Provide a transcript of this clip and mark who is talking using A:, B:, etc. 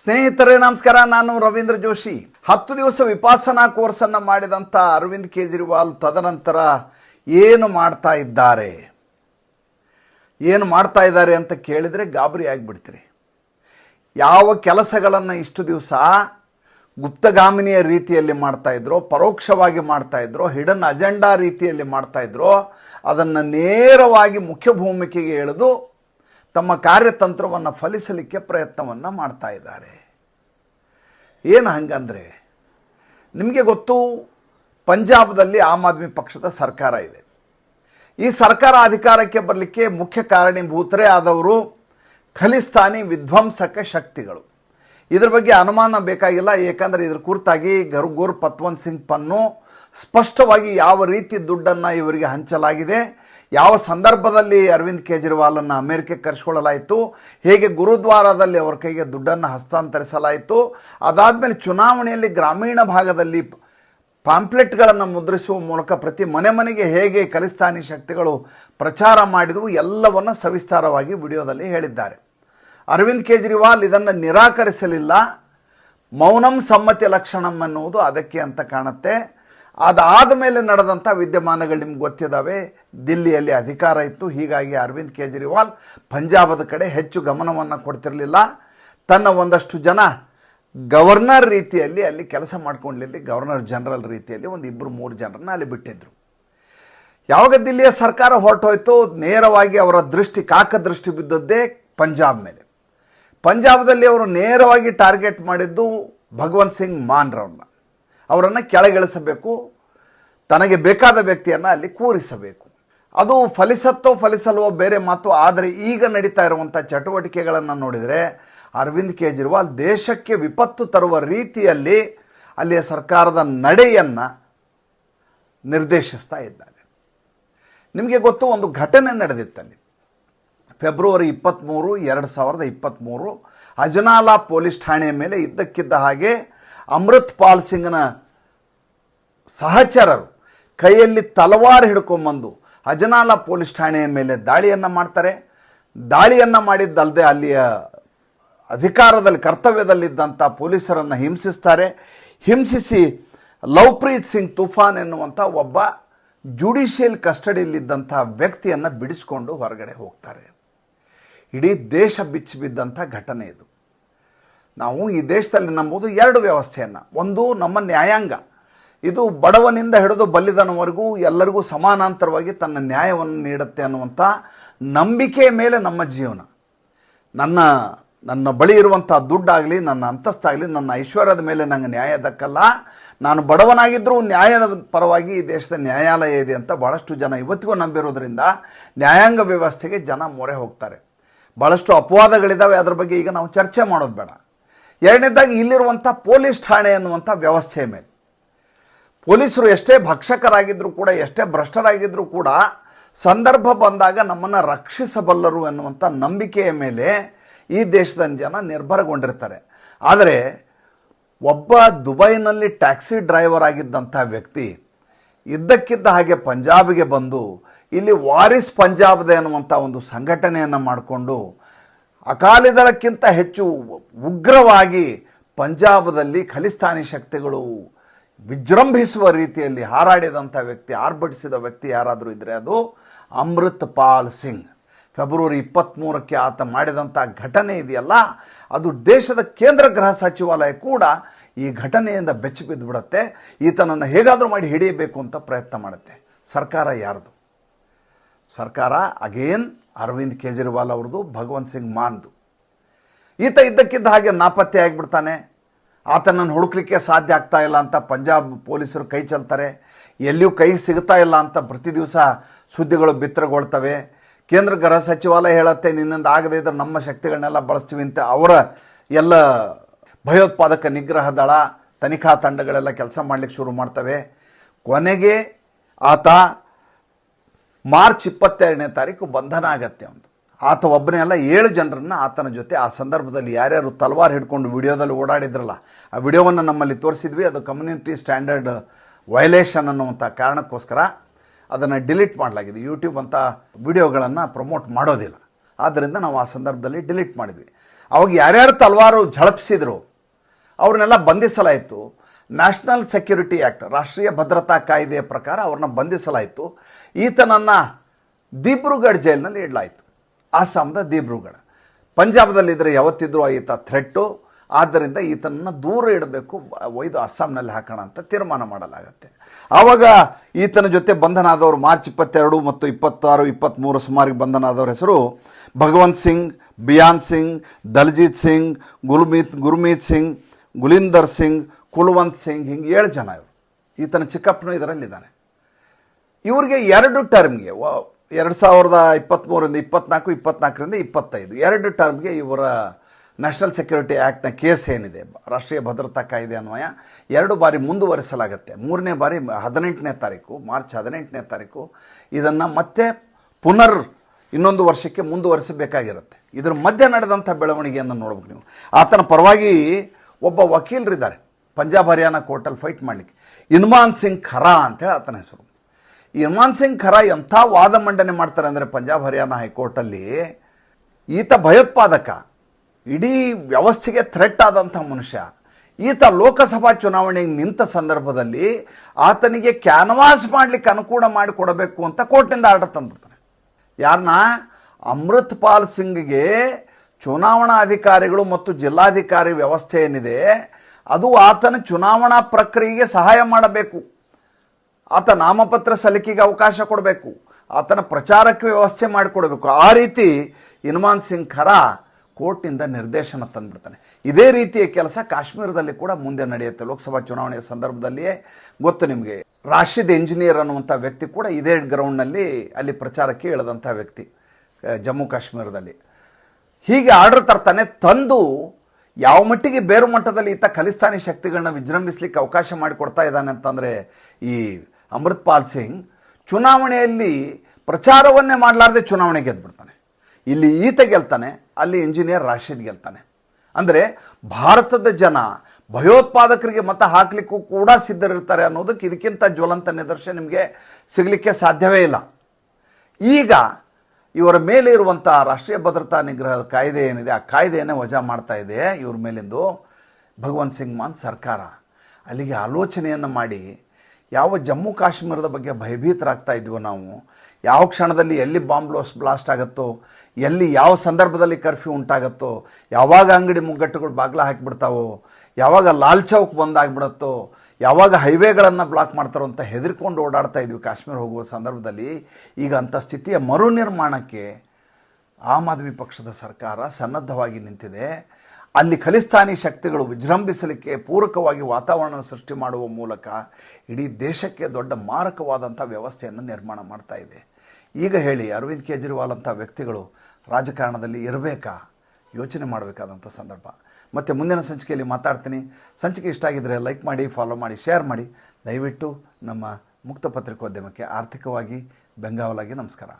A: ಸ್ನೇಹಿತರೇ, ನಮಸ್ಕಾರ. ನಾನು ರವೀಂದ್ರ ಜೋಶಿ. ಹತ್ತು ದಿವಸ ವಿಪಾಸನಾ ಕೋರ್ಸನ್ನು ಮಾಡಿದಂಥ ಅರವಿಂದ್ ಕೇಜ್ರಿವಾಲ್ ತದನಂತರ ಏನು ಮಾಡ್ತಾ ಇದ್ದಾರೆ? ಏನು ಮಾಡ್ತಾ ಇದ್ದಾರೆ ಅಂತ ಕೇಳಿದರೆ ಗಾಬರಿ ಆಗಿಬಿಡ್ತೀರಿ. ಯಾವ ಕೆಲಸಗಳನ್ನು ಇಷ್ಟು ದಿವಸ ಗುಪ್ತಗಾಮಿನಿಯ ರೀತಿಯಲ್ಲಿ ಮಾಡ್ತಾ ಇದ್ರೋ, ಪರೋಕ್ಷವಾಗಿ ಮಾಡ್ತಾ ಇದ್ರೋ, ಹಿಡನ್ ಅಜೆಂಡಾ ರೀತಿಯಲ್ಲಿ ಮಾಡ್ತಾ ಇದ್ರೋ, ಅದನ್ನು ನೇರವಾಗಿ ಮುಖ್ಯ ಭೂಮಿಕೆಗೆ ಎಳೆದು ತಮ್ಮ ಕಾರ್ಯತಂತ್ರವನ್ನು ಫಲಿಸಲಿಕ್ಕೆ ಪ್ರಯತ್ನವನ್ನು ಮಾಡ್ತಾ ಇದ್ದಾರೆ. ಏನು ಹಂಗಂದರೆ, ನಿಮಗೆ ಗೊತ್ತು, ಪಂಜಾಬ್ದಲ್ಲಿ ಆಮ್ ಆದ್ಮಿ ಪಕ್ಷದ ಸರ್ಕಾರ ಇದೆ. ಈ ಸರ್ಕಾರ ಅಧಿಕಾರಕ್ಕೆ ಬರಲಿಕ್ಕೆ ಮುಖ್ಯ ಕಾರಣೀಭೂತರೇ ಆದವರು ಖಲಿಸ್ತಾನಿ ವಿಧ್ವಂಸಕ ಶಕ್ತಿಗಳು. ಇದರ ಬಗ್ಗೆ ಅನುಮಾನ ಬೇಕಾಗಿಲ್ಲ, ಏಕೆಂದರೆ ಇದ್ರ ಕುರಿತಾಗಿ ಗರ್ಗೂರ್ ಪತ್ವಂತ್ ಸಿಂಗ್ ಪನ್ನು ಸ್ಪಷ್ಟವಾಗಿ ಯಾವ ರೀತಿ ದುಡ್ಡನ್ನು ಇವರಿಗೆ ಹಂಚಲಾಗಿದೆ ಯಾವ ಸಂದರ್ಭದಲ್ಲಿ ಅರವಿಂದ್ ಕೇಜ್ರಿವಾಲನ್ನು ಅಮೆರಿಕಕ್ಕೆ ಕರೆಸ್ಕೊಳ್ಳಲಾಯಿತು? ಹೇಗೆ ಗುರುದ್ವಾರದಲ್ಲಿ ಅವರ ಕೈಗೆ ದುಡ್ಡನ್ನು ಹಸ್ತಾಂತರಿಸಲಾಯಿತು? ಅದಾದಮೇಲೆ ಚುನಾವಣೆಯಲ್ಲಿ ಗ್ರಾಮೀಣ ಭಾಗದಲ್ಲಿ ಪಾಂಪ್ಲೆಟ್ಗಳನ್ನು ಮುದ್ರಿಸುವ ಮೂಲಕ ಪ್ರತಿ ಮನೆ ಮನೆಗೆ ಹೇಗೆ ಖಲಿಸ್ತಾನಿ ಶಕ್ತಿಗಳು ಪ್ರಚಾರ ಮಾಡಿದವು ಎಲ್ಲವನ್ನು ಸವಿಸ್ತಾರವಾಗಿ ವಿಡಿಯೋದಲ್ಲಿ ಹೇಳಿದ್ದಾರೆ. ಅರವಿಂದ್ ಕೇಜ್ರಿವಾಲ್ ಇದನ್ನು ನಿರಾಕರಿಸಲಿಲ್ಲ. ಮೌನಂ ಸಮ್ಮತಿ ಲಕ್ಷಣಂ ಅನ್ನುವುದು ಅದಕ್ಕೆ ಅಂತ ಕಾಣುತ್ತೆ. ಅದಾದ ಮೇಲೆ ನಡೆದಂಥ ವಿದ್ಯಮಾನಗಳು ನಿಮ್ಗೆ ಗೊತ್ತಿದ್ದಾವೆ ದಿಲ್ಲಿಯಲ್ಲಿ ಅಧಿಕಾರ ಇತ್ತು. ಹೀಗಾಗಿ ಅರವಿಂದ್ ಕೇಜ್ರಿವಾಲ್ ಪಂಜಾಬದ ಕಡೆ ಹೆಚ್ಚು ಗಮನವನ್ನು ಕೊಡ್ತಿರಲಿಲ್ಲ. ತನ್ನ ಒಂದಷ್ಟು ಜನ ಗವರ್ನರ್ ರೀತಿಯಲ್ಲಿ ಅಲ್ಲಿ ಕೆಲಸ ಮಾಡ್ಕೊಂಡ್ಲಿ ಗವರ್ನರ್ ಜನರಲ್ ರೀತಿಯಲ್ಲಿ ಒಂದು ಇಬ್ಬರು ಮೂರು ಜನರನ್ನ ಅಲ್ಲಿ ಬಿಟ್ಟಿದ್ದರು ಯಾವಾಗ ದಿಲ್ಲಿಯ ಸರ್ಕಾರ ಹೊರಟೋಯ್ತು ನೇರವಾಗಿ ಅವರ ದೃಷ್ಟಿ, ಕಾಕ ದೃಷ್ಟಿ ಬಿದ್ದದ್ದೇ ಪಂಜಾಬ್ ಮೇಲೆ. ಪಂಜಾಬ್ದಲ್ಲಿ ಅವರು ನೇರವಾಗಿ ಟಾರ್ಗೆಟ್ ಮಾಡಿದ್ದು ಭಗವಂತ್ ಸಿಂಗ್ ಮಾನ್ರವ್ರನ್ನ. ಅವರನ್ನು ಕೆಳಗಿಳಿಸಬೇಕು, ತನಗೆ ಬೇಕಾದ ವ್ಯಕ್ತಿಯನ್ನು ಅಲ್ಲಿ ಕೂರಿಸಬೇಕು. ಅದು ಫಲಿಸತ್ತೋ ಫಲಿಸಲ್ವೋ ಬೇರೆ ಮಾತು, ಆದರೆ ಈಗ ನಡೀತಾ ಇರುವಂಥ ಚಟುವಟಿಕೆಗಳನ್ನು ನೋಡಿದರೆ ಅರವಿಂದ್ ಕೇಜ್ರಿವಾಲ್ ದೇಶಕ್ಕೆ ವಿಪತ್ತು ತರುವ ರೀತಿಯಲ್ಲಿ ಅಲ್ಲಿಯ ಸರ್ಕಾರದ ನಡೆಯನ್ನು ನಿರ್ದೇಶಿಸ್ತಾ ಇದ್ದಾರೆ. ನಿಮಗೆ ಗೊತ್ತು, ಒಂದು ಘಟನೆ ನಡೆದಿತ್ತಲ್ಲಿ ಫೆಬ್ರವರಿ ಇಪ್ಪತ್ತ್ಮೂರು ಎರಡು ಸಾವಿರದ ಇಪ್ಪತ್ತ್ಮೂರು ಅಜನಾಲಾ ಪೊಲೀಸ್ ಠಾಣೆಯ ಮೇಲೆ ಇದ್ದಕ್ಕಿದ್ದ ಹಾಗೆ ಅಮೃತ್ ಪಾಲ್ ಸಿಂಗ್ನ ಸಹಚರರು ಕೈಯಲ್ಲಿ ತಲವಾರು ಹಿಡ್ಕೊಂಬಂದು ಅಜನಾಲ ಪೊಲೀಸ್ ಠಾಣೆಯ ಮೇಲೆ ದಾಳಿಯನ್ನು ಮಾಡ್ತಾರೆ. ದಾಳಿಯನ್ನು ಮಾಡಿದ್ದಲ್ಲದೆ ಅಲ್ಲಿಯ ಅಧಿಕಾರದಲ್ಲಿ ಕರ್ತವ್ಯದಲ್ಲಿದ್ದಂಥ ಪೊಲೀಸರನ್ನು ಹಿಂಸಿಸ್ತಾರೆ. ಹಿಂಸಿಸಿ ಲವ್ಪ್ರೀತ್ ಸಿಂಗ್ ತುಫಾನ್ ಎನ್ನುವಂಥ ಒಬ್ಬ ಜುಡಿಷಿಯಲ್ ಕಸ್ಟಡಿಯಲ್ಲಿದ್ದಂಥ ವ್ಯಕ್ತಿಯನ್ನು ಬಿಡಿಸ್ಕೊಂಡು ಹೊರಗಡೆ ಹೋಗ್ತಾರೆ. ಇಡೀ ದೇಶ ಬಿಚ್ಚಿ ಬಿದ್ದಂಥ ಘಟನೆ ಇದು. ನಾವು ಈ ದೇಶದಲ್ಲಿ ನಂಬುವುದು ಎರಡು ವ್ಯವಸ್ಥೆಯನ್ನು. ಒಂದು ನಮ್ಮ ನ್ಯಾಯಾಂಗ. ಇದು ಬಡವನಿಂದ ಹಿಡಿದು ಬಲ್ಲಿದನವರೆಗೂ ಎಲ್ಲರಿಗೂ ಸಮಾನಾಂತರವಾಗಿ ತನ್ನ ನ್ಯಾಯವನ್ನು ನೀಡುತ್ತೆ ಅನ್ನುವಂಥ ನಂಬಿಕೆಯ ಮೇಲೆ ನಮ್ಮ ಜೀವನ. ನನ್ನ ನನ್ನ ಬಳಿ ಇರುವಂಥ ದುಡ್ಡಾಗಲಿ, ನನ್ನ ಅಂತಸ್ತಾಗಲಿ, ನನ್ನ ಐಶ್ವರ್ಯದ ಮೇಲೆ ನನಗೆ ನ್ಯಾಯ ದಕ್ಕಲ್ಲ. ನಾನು ಬಡವನಾಗಿದ್ದರೂ ನ್ಯಾಯದ ಪರವಾಗಿ ಈ ದೇಶದ ನ್ಯಾಯಾಲಯ ಇದೆ ಅಂತ ಭಾಳಷ್ಟು ಜನ ಇವತ್ತಿಗೂ ನಂಬಿರೋದ್ರಿಂದ ನ್ಯಾಯಾಂಗ ವ್ಯವಸ್ಥೆಗೆ ಜನ ಮೊರೆ ಹೋಗ್ತಾರೆ. ಭಾಳಷ್ಟು ಅಪವಾದಗಳಿದ್ದಾವೆ ಅದರ ಬಗ್ಗೆ ಈಗ ನಾವು ಚರ್ಚೆ ಮಾಡೋದು ಬೇಡ. ಎರಡನೇದಾಗಿ ಇಲ್ಲಿರುವಂಥ ಪೊಲೀಸ್ ಠಾಣೆ ಅನ್ನುವಂಥ ವ್ಯವಸ್ಥೆಯ ಮೇಲೆ. ಪೊಲೀಸರು ಎಷ್ಟೇ ಭಕ್ಷಕರಾಗಿದ್ದರೂ ಕೂಡ, ಎಷ್ಟೇ ಭ್ರಷ್ಟರಾಗಿದ್ದರೂ ಕೂಡ, ಸಂದರ್ಭ ಬಂದಾಗ ನಮ್ಮನ್ನು ರಕ್ಷಿಸಬಲ್ಲರು ಎನ್ನುವಂಥ ನಂಬಿಕೆಯ ಮೇಲೆ ಈ ದೇಶದ ಜನ ನಿರ್ಭರಗೊಂಡಿರ್ತಾರೆ. ಆದರೆ, ಒಬ್ಬ ದುಬೈನಲ್ಲಿ ಟ್ಯಾಕ್ಸಿ ಡ್ರೈವರ್ ಆಗಿದ್ದಂಥ ವ್ಯಕ್ತಿ ಇದ್ದಕ್ಕಿದ್ದ ಹಾಗೆ ಪಂಜಾಬ್ಗೆ ಬಂದು, ಇಲ್ಲಿ ವಾರಿಸ್ ಪಂಜಾಬ್ದೆ ಅನ್ನುವಂಥ ಒಂದು ಸಂಘಟನೆಯನ್ನು ಮಾಡಿಕೊಂಡು ಅಕಾಲಿದಳಕ್ಕಿಂತ ಹೆಚ್ಚು ಉಗ್ರವಾಗಿ ಪಂಜಾಬದಲ್ಲಿ ಖಲಿಸ್ತಾನಿ ಶಕ್ತಿಗಳು ವಿಜೃಂಭಿಸುವ ರೀತಿಯಲ್ಲಿ ಹಾರಾಡಿದಂಥ ವ್ಯಕ್ತಿ, ಆರ್ಭಟಿಸಿದ ವ್ಯಕ್ತಿ ಯಾರಾದರೂ ಇದ್ದರೆ ಅದು ಅಮೃತ್ ಪಾಲ್ ಸಿಂಗ್. ಫೆಬ್ರವರಿ ಇಪ್ಪತ್ತ್ಮೂರಕ್ಕೆ ಆತ ಮಾಡಿದಂಥ ಘಟನೆ ಇದೆಯಲ್ಲ, ಅದು ದೇಶದ ಕೇಂದ್ರ ಗೃಹ ಸಚಿವಾಲಯ ಕೂಡ ಈ ಘಟನೆಯಿಂದ ಬೆಚ್ಚಿ ಬಿದ್ದು ಬಿಡುತ್ತೆ ಈತನನ್ನು ಹೇಗಾದರೂ ಮಾಡಿ ಹಿಡಿಯಬೇಕು ಅಂತ ಪ್ರಯತ್ನ ಮಾಡುತ್ತೆ. ಸರ್ಕಾರ ಯಾರ್ದು? ಸರ್ಕಾರ ಅಗೇನ್ ಅರವಿಂದ್ ಕೇಜ್ರಿವಾಲ್ ಅವ್ರದ್ದು, ಭಗವಂತ್ ಸಿಂಗ್ ಮಾನ್ದು. ಈತ ಇದ್ದಕ್ಕಿದ್ದ ಹಾಗೆ ನಾಪತ್ತೆ ಆಗಿಬಿಡ್ತಾನೆ. ಆತನನ್ನು ಹುಡುಕ್ಲಿಕ್ಕೆ ಸಾಧ್ಯ ಆಗ್ತಾ ಇಲ್ಲ ಅಂತ ಪಂಜಾಬ್ ಪೊಲೀಸರು ಕೈ ಚೆಲ್ತಾರೆ. ಎಲ್ಲಿಯೂ ಕೈ ಸಿಗ್ತಾ ಇಲ್ಲ ಅಂತ ಪ್ರತಿ ದಿವಸ ಸುದ್ದಿಗಳು ಬಿತ್ತರಗೊಳ್ತವೆ. ಕೇಂದ್ರ ಗೃಹ ಸಚಿವಾಲಯ ಹೇಳುತ್ತೆ, ನಿನ್ನಿಂದ ಆಗದೇ ಇದ್ರೆ ನಮ್ಮ ಶಕ್ತಿಗಳನ್ನೆಲ್ಲ ಬಳಸ್ತೀವಿ ಅಂತ ಅವರ ಎಲ್ಲ ಭಯೋತ್ಪಾದಕ ನಿಗ್ರಹ ದಳ ತನಿಖಾ ತಂಡಗಳೆಲ್ಲ ಕೆಲಸ ಮಾಡಲಿಕ್ಕೆ ಶುರು ಮಾಡ್ತವೆ. ಕೊನೆಗೆ ಆತ ಮಾರ್ಚ್ ಇಪ್ಪತ್ತೆರಡನೇ ತಾರೀಕು ಬಂಧನ ಆಗತ್ತೆ ಒಂದು ಆತ ಒಬ್ಬನೇ ಅಲ್ಲ, ಏಳು ಜನರನ್ನು ಆತನ ಜೊತೆ ಆ ಸಂದರ್ಭದಲ್ಲಿ ಯಾರ್ಯಾರು ತಲವಾರು ಹಿಡ್ಕೊಂಡು ವಿಡಿಯೋದಲ್ಲಿ ಓಡಾಡಿದ್ರಲ್ಲ, ಆ ವಿಡಿಯೋವನ್ನು ನಮ್ಮಲ್ಲಿ ತೋರಿಸಿದ್ವಿ. ಅದು ಕಮ್ಯುನಿಟಿ ಸ್ಟ್ಯಾಂಡರ್ಡ್ ವಯಲೇಷನ್ ಅನ್ನುವಂಥ ಕಾರಣಕ್ಕೋಸ್ಕರ ಅದನ್ನು ಡಿಲೀಟ್ ಮಾಡಲಾಗಿದೆ. ಯೂಟ್ಯೂಬ್ ಅಂತ ವಿಡಿಯೋಗಳನ್ನು ಪ್ರಮೋಟ್ ಮಾಡೋದಿಲ್ಲ. ಆದ್ದರಿಂದ ನಾವು ಆ ಸಂದರ್ಭದಲ್ಲಿ ಡಿಲೀಟ್ ಮಾಡಿದ್ವಿ. ಅವಾಗ ಯಾರ್ಯಾರು ತಲವಾರು ಝಳಪಿಸಿದ್ರು, ಅವ್ರನ್ನೆಲ್ಲ ಬಂಧಿಸಲಾಯಿತು. ನ್ಯಾಷನಲ್ ಸೆಕ್ಯೂರಿಟಿ ಆ್ಯಕ್ಟ್ ರಾಷ್ಟ್ರೀಯ ಭದ್ರತಾ ಕಾಯ್ದೆಯ ಪ್ರಕಾರ ಅವ್ರನ್ನ ಬಂಧಿಸಲಾಯಿತು. ಈತನನ್ನು ದಿಬ್ರುಗಢ್ ಜೈಲಿನಲ್ಲಿ ಇಡಲಾಯಿತು. ಆಸಾಮ್ದ ದಿಬ್ರುಗಢ ಪಂಜಾಬ್ದಲ್ಲಿದ್ದರೆ ಯಾವತ್ತಿದ್ರೂ ಈತ ಥ್ರೆಟ್ಟು ಆದ್ದರಿಂದ ಈತನನ್ನು ದೂರ ಇಡಬೇಕು, ಒಯ್ದು ಅಸ್ಸಾಂನಲ್ಲಿ ಹಾಕೋಣ ಅಂತ ತೀರ್ಮಾನ ಮಾಡಲಾಗತ್ತೆ. ಆವಾಗ ಈತನ ಜೊತೆ ಬಂಧನ ಆದವರು ಮಾರ್ಚ್ ಇಪ್ಪತ್ತೆರಡು ಮತ್ತು ಇಪ್ಪತ್ತಾರು ಇಪ್ಪತ್ತ್ಮೂರು ಸುಮಾರಿಗೆ ಬಂಧನ ಆದವ್ರ ಹೆಸರು ಭಗವಂತ್ ಸಿಂಗ್, ಬಿಯಾನ್ ಸಿಂಗ್, ದಲ್ಜೀತ್ ಸಿಂಗ್, ಗುಲ್ಮೀತ್, ಗುರ್ಮೀತ್ ಸಿಂಗ್, ಗುಲಿಂದರ್ ಸಿಂಗ್, ಕುಲ್ವಂತ್ ಸಿಂಗ್, ಹಿಂಗೆ ಏಳು ಜನ ಇವರು. ಈತನ ಚಿಕ್ಕಪ್ಪನೂ ಇದರಲ್ಲಿದ್ದಾನೆ. ಇವ್ರಿಗೆ ಎರಡು ಟರ್ಮ್ಗೆ ಎರಡು ಸಾವಿರದ ಇಪ್ಪತ್ತ್ಮೂರಿಂದ ಇಪ್ಪತ್ನಾಲ್ಕು, ಇಪ್ಪತ್ನಾಲ್ಕರಿಂದ ಇಪ್ಪತ್ತೈದು. ಎರಡು ಟರ್ಮ್ಗೆ ಇವರ ನ್ಯಾಷನಲ್ ಸೆಕ್ಯೂರಿಟಿ ಆ್ಯಕ್ಟ್ನ ಕೇಸ್ ಏನಿದೆ, ರಾಷ್ಟ್ರೀಯ ಭದ್ರತಾ ಕಾಯ್ದೆ ಅನ್ವಯ, ಎರಡು ಬಾರಿ ಮುಂದುವರಿಸಲಾಗುತ್ತೆ. ಮೂರನೇ ಬಾರಿ ಹದಿನೆಂಟನೇ ತಾರೀಕು, ಮಾರ್ಚ್ ಹದಿನೆಂಟನೇ ತಾರೀಕು. ಇದನ್ನು ಮತ್ತೆ ಪುನರ್ ಇನ್ನೊಂದು ವರ್ಷಕ್ಕೆ ಮುಂದುವರಿಸಬೇಕಾಗಿರುತ್ತೆ. ಇದ್ರ ಮಧ್ಯೆ ನಡೆದಂಥ ಬೆಳವಣಿಗೆಯನ್ನು ನೋಡ್ಬೇಕು ನೀವು. ಆತನ ಪರವಾಗಿ ಒಬ್ಬ ವಕೀಲರಿದ್ದಾರೆ, ಪಂಜಾಬ್ ಹರಿಯಾಣ ಕೋರ್ಟಲ್ಲಿ ಫೈಟ್ ಮಾಡಲಿಕ್ಕೆ. ಇನ್ಮಾನ್ ಸಿಂಗ್ ಖರಾ ಅಂತೇಳಿ ಆತನ ಹೆಸರು. ಇರ್ಮಾನ್ ಸಿಂಗ್ ಖರ ಎಂಥ ವಾದ ಮಂಡನೆ ಮಾಡ್ತಾರೆ ಅಂದರೆ ಪಂಜಾಬ್ ಹರಿಯಾಣ ಹೈಕೋರ್ಟಲ್ಲಿ, ಈತ ಭಯೋತ್ಪಾದಕ, ಇಡೀ ವ್ಯವಸ್ಥೆಗೆ ಥ್ರೆಟ್ ಆದಂಥ ಮನುಷ್ಯ. ಈತ ಲೋಕಸಭಾ ಚುನಾವಣೆಗೆ ನಿಂತ ಸಂದರ್ಭದಲ್ಲಿ ಆತನಿಗೆ ಕ್ಯಾನ್ವಾಸ್ ಮಾಡಲಿಕ್ಕೆ ಅನುಕೂಲ ಮಾಡಿಕೊಡಬೇಕು ಅಂತ ಕೋರ್ಟಿಂದ ಆರ್ಡರ್ ತಂದ್ಬಿಡ್ತಾನೆ. ಯಾರನ್ನ ಅಮೃತ್ಪಾಲ್ ಸಿಂಗ್ಗೆ ಚುನಾವಣಾ ಅಧಿಕಾರಿಗಳು ಮತ್ತು ಜಿಲ್ಲಾಧಿಕಾರಿ ವ್ಯವಸ್ಥೆ ಏನಿದೆ, ಅದು ಆತನ ಚುನಾವಣಾ ಪ್ರಕ್ರಿಯೆಗೆ ಸಹಾಯ ಮಾಡಬೇಕು. ಆತ ನಾಮಪತ್ರ ಸಲ್ಲಿಕೆಗೆ ಅವಕಾಶ ಕೊಡಬೇಕು, ಆತನ ಪ್ರಚಾರಕ್ಕೆ ವ್ಯವಸ್ಥೆ ಮಾಡಿಕೊಡಬೇಕು. ಆ ರೀತಿ ಇನ್ಮಾನ್ ಸಿಂಗ್ ಖರ ಕೋರ್ಟ್ನಿಂದ ನಿರ್ದೇಶನ ತಂದುಬಿಡ್ತಾನೆ. ಇದೇ ರೀತಿಯ ಕೆಲಸ ಕಾಶ್ಮೀರದಲ್ಲಿ ಕೂಡ ಮುಂದೆ ನಡೆಯುತ್ತೆ. ಲೋಕಸಭಾ ಚುನಾವಣೆಯ ಸಂದರ್ಭದಲ್ಲಿಯೇ ಗೊತ್ತು ನಿಮಗೆ. ರಾಶಿದ್ ಇಂಜಿನಿಯರ್ ಅನ್ನುವಂಥ ವ್ಯಕ್ತಿ ಕೂಡ ಇದೇ ಗ್ರೌಂಡ್ನಲ್ಲಿ ಅಲ್ಲಿ ಪ್ರಚಾರಕ್ಕೆ ಇಳಿದಂಥ ವ್ಯಕ್ತಿ ಜಮ್ಮು ಕಾಶ್ಮೀರದಲ್ಲಿ. ಹೀಗೆ ಆರ್ಡರ್ ತರ್ತಾನೆ, ತಂದು ಯಾವ ಮಟ್ಟಿಗೆ ಬೇರು ಮಟ್ಟದಲ್ಲಿ ಈತ ಖಲಿಸ್ತಾನಿ ಶಕ್ತಿಗಳನ್ನ ವಿಜೃಂಭಿಸ್ಲಿಕ್ಕೆ ಅವಕಾಶ ಮಾಡಿಕೊಡ್ತಾ ಇದ್ದಾನೆ ಅಂತಂದರೆ ಈ ಅಮೃತ್ ಪಾಲ್ ಸಿಂಗ್ ಚುನಾವಣೆಯಲ್ಲಿ ಪ್ರಚಾರವನ್ನೇ ಮಾಡಲಾರ್ದೆ ಚುನಾವಣೆ ಗೆದ್ಬಿಡ್ತಾನೆ. ಇಲ್ಲಿ ಈತ ಗೆಲ್ತಾನೆ, ಅಲ್ಲಿ ಇಂಜಿನಿಯರ್ ರಾಶಿದ್ ಗೆಲ್ತಾನೆ. ಅಂದರೆ ಭಾರತದ ಜನ ಭಯೋತ್ಪಾದಕರಿಗೆ ಮತ ಹಾಕಲಿಕ್ಕೂ ಕೂಡ ಸಿದ್ಧರಿರ್ತಾರೆ ಅನ್ನೋದಕ್ಕೆ ಇದಕ್ಕಿಂತ ಜ್ವಲಂತ ನಿದರ್ಶನ ನಿಮಗೆ ಸಿಗಲಿಕ್ಕೆ ಸಾಧ್ಯವೇ ಇಲ್ಲ. ಈಗ ಇವರ ಮೇಲೆ ಇರುವಂಥ ರಾಷ್ಟ್ರೀಯ ಭದ್ರತಾ ನಿಗ್ರಹದ ಕಾಯ್ದೆ ಏನಿದೆ, ಆ ಕಾಯ್ದೆಯನ್ನೇ ವಜಾ ಮಾಡ್ತಾ ಇದೆ ಇವ್ರ ಮೇಲಿಂದು ಭಗವಂತ್ ಸಿಂಗ್ ಮಾನ್ ಸರ್ಕಾರ. ಅಲ್ಲಿಗೆ ಆಲೋಚನೆಯನ್ನು ಮಾಡಿ ಯಾವ ಜಮ್ಮು ಕಾಶ್ಮೀರದ ಬಗ್ಗೆ ಭಯಭೀತರಾಗ್ತಾ ಇದ್ವೋ ನಾವು? ಯಾವ ಕ್ಷಣದಲ್ಲಿ ಎಲ್ಲಿ ಬಾಂಬ್ ಲೋಸ್ ಬ್ಲಾಸ್ಟ್ ಆಗುತ್ತೋ? ಎಲ್ಲಿ ಯಾವ ಸಂದರ್ಭದಲ್ಲಿ ಕರ್ಫ್ಯೂ ಉಂಟಾಗತ್ತೋ? ಯಾವಾಗ ಅಂಗಡಿ ಮುಗ್ಗಟ್ಟುಗಳು ಬಾಗ್ಲ ಹಾಕಿಬಿಡ್ತಾವೋ? ಯಾವಾಗ ಲಾಲ್ ಚೌಕ್ ಬಂದಾಗ್ಬಿಡುತ್ತೋ ಯಾವಾಗ ಹೈವೇಗಳನ್ನು ಬ್ಲಾಕ್ ಮಾಡ್ತಾರೋ ಅಂತ ಹೆದರ್ಕೊಂಡು ಓಡಾಡ್ತಾ ಇದ್ವಿ ಕಾಶ್ಮೀರ ಹೋಗುವ ಸಂದರ್ಭದಲ್ಲಿ. ಈಗ ಅಂಥ ಸ್ಥಿತಿಯ ಮರು ನಿರ್ಮಾಣಕ್ಕೆ ಆಮ್ ಆದ್ಮಿ ಪಕ್ಷದ ಸರ್ಕಾರ ಸನ್ನದ್ಧವಾಗಿ ನಿಂತಿದೆ. ಅಲ್ಲಿ ಖಲಿಸ್ತಾನಿ ಶಕ್ತಿಗಳು ವಿಜೃಂಭಿಸಲಿಕ್ಕೆ ಪೂರಕವಾಗಿ ವಾತಾವರಣ ಸೃಷ್ಟಿ ಮಾಡುವ ಮೂಲಕ ಇಡೀ ದೇಶಕ್ಕೆ ದೊಡ್ಡ ಮಾರಕವಾದಂಥ ವ್ಯವಸ್ಥೆಯನ್ನು ನಿರ್ಮಾಣ ಮಾಡ್ತಾ ಇದೆ. ಈಗ ಹೇಳಿ, ಅರವಿಂದ್ ಕೇಜ್ರಿವಾಲ್ ಅಂಥ ವ್ಯಕ್ತಿಗಳು ರಾಜಕಾರಣದಲ್ಲಿ ಇರಬೇಕಾ? ಯೋಚನೆ ಮಾಡಬೇಕಾದಂಥ ಸಂದರ್ಭ. ಮತ್ತು ಮುಂದಿನ ಸಂಚಿಕೆಯಲ್ಲಿ ಮಾತಾಡ್ತೀನಿ. ಸಂಚಿಕೆ ಇಷ್ಟ ಆಗಿದ್ದರೆ ಲೈಕ್ ಮಾಡಿ, ಫಾಲೋ ಮಾಡಿ, ಶೇರ್ ಮಾಡಿ. ದಯವಿಟ್ಟು ನಮ್ಮ ಮುಕ್ತ ಪತ್ರಿಕೋದ್ಯಮಕ್ಕೆ ಆರ್ಥಿಕವಾಗಿ ಬೆಂಗಾವಲಾಗಿ ನಮಸ್ಕಾರ.